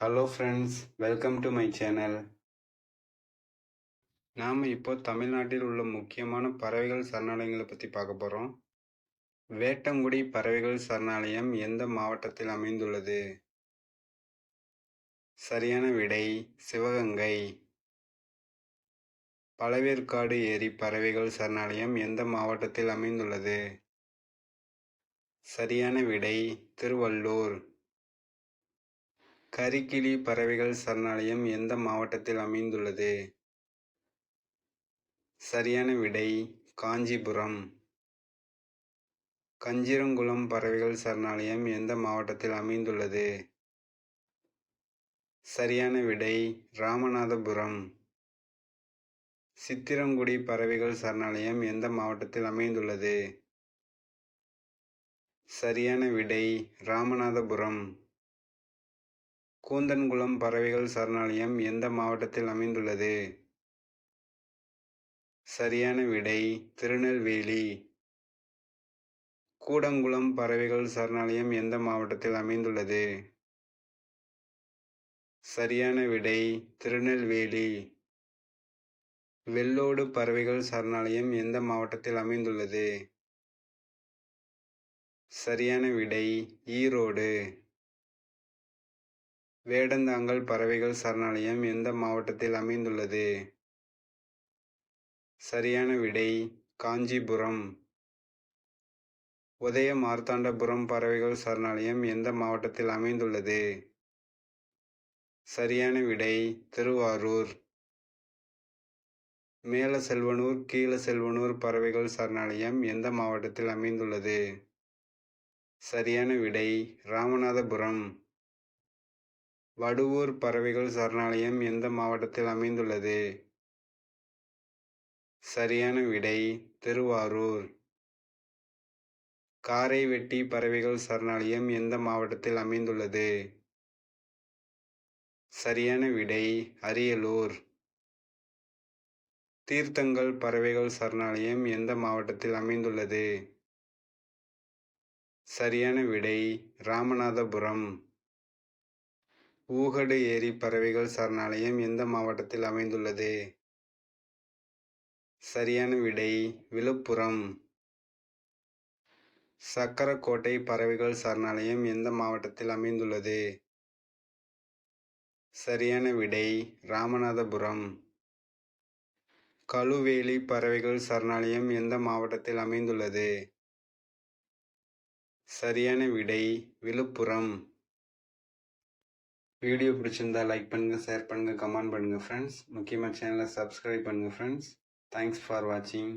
Hello friends welcome to my channel நாம் இப்போ தமிழ்நாட்டில் உள்ள முக்கியமான பறவைகள் சரணாலயங்களை பற்றி பார்க்க போகிறோம் வேட்டங்குடி பறவைகள் சரணாலயம் எந்த மாவட்டத்தில் அமைந்துள்ளது? சரியான விடை சிவகங்கை. பழவேற்காடு ஏரி பறவைகள் சரணாலயம் எந்த மாவட்டத்தில் அமைந்துள்ளது? சரியான விடை திருவள்ளூர். கரிக்கிளி பறவைகள் சரணாலயம் எந்த மாவட்டத்தில் அமைந்துள்ளது? சரியான விடை காஞ்சிபுரம். கஞ்சிரங்குளம் பறவைகள் சரணாலயம் எந்த மாவட்டத்தில் அமைந்துள்ளது? சரியான விடை ராமநாதபுரம். சித்திரங்குடி பறவைகள் சரணாலயம் எந்த மாவட்டத்தில் அமைந்துள்ளது? சரியான விடை ராமநாதபுரம். கூந்தன்குளம் பறவைகள் சரணாலயம் எந்த மாவட்டத்தில் அமைந்துள்ளது? சரியான விடை திருநெல்வேலி. கூடங்குளம் பறவைகள் சரணாலயம் எந்த மாவட்டத்தில் அமைந்துள்ளது? சரியான விடை திருநெல்வேலி. வெள்ளோடு பறவைகள் சரணாலயம் எந்த மாவட்டத்தில் அமைந்துள்ளது? சரியான விடை ஈரோடு. வேடந்தாங்கல் பறவைகள் சரணாலயம் எந்த மாவட்டத்தில் அமைந்துள்ளது? சரியான விடை காஞ்சிபுரம். உதய மார்த்தாண்டபுரம் பறவைகள் சரணாலயம் எந்த மாவட்டத்தில் அமைந்துள்ளது? சரியான விடை திருவாரூர். மேல செல்வனூர் கீழ செல்வனூர் பறவைகள் சரணாலயம் எந்த மாவட்டத்தில் அமைந்துள்ளது? சரியான விடை ராமநாதபுரம். வடுவூர் பறவைகள் சரணாலயம் எந்த மாவட்டத்தில் அமைந்துள்ளது? சரியான விடை திருவாரூர். காரை வெட்டி பறவைகள் சரணாலயம் எந்த மாவட்டத்தில் அமைந்துள்ளது? சரியான விடை அரியலூர். தீர்த்தங்கள் பறவைகள் சரணாலயம் எந்த மாவட்டத்தில் அமைந்துள்ளது? சரியான விடை ராமநாதபுரம். ஊகடு ஏரி பறவைகள் சரணாலயம் எந்த மாவட்டத்தில் அமைந்துள்ளது? சரியான விடை விழுப்புரம். சக்கரக்கோட்டை பறவைகள் சரணாலயம் எந்த மாவட்டத்தில் அமைந்துள்ளது? சரியான விடை ராமநாதபுரம். கழுவேலி பறவைகள் சரணாலயம் எந்த மாவட்டத்தில் அமைந்துள்ளது? சரியான விடை விழுப்புரம். வீடியோ பிடிச்சிருந்தா லைக் பண்ணுங்கள் ஷேர் பண்ணுங்கள் கமெண்ட் பண்ணுங்கள் ஃப்ரெண்ட்ஸ் முக்கியமாக சேனலை சப்ஸ்கிரைப் பண்ணுங்கள் ஃப்ரெண்ட்ஸ் தேங்க்ஸ் ஃபார் வாட்சிங்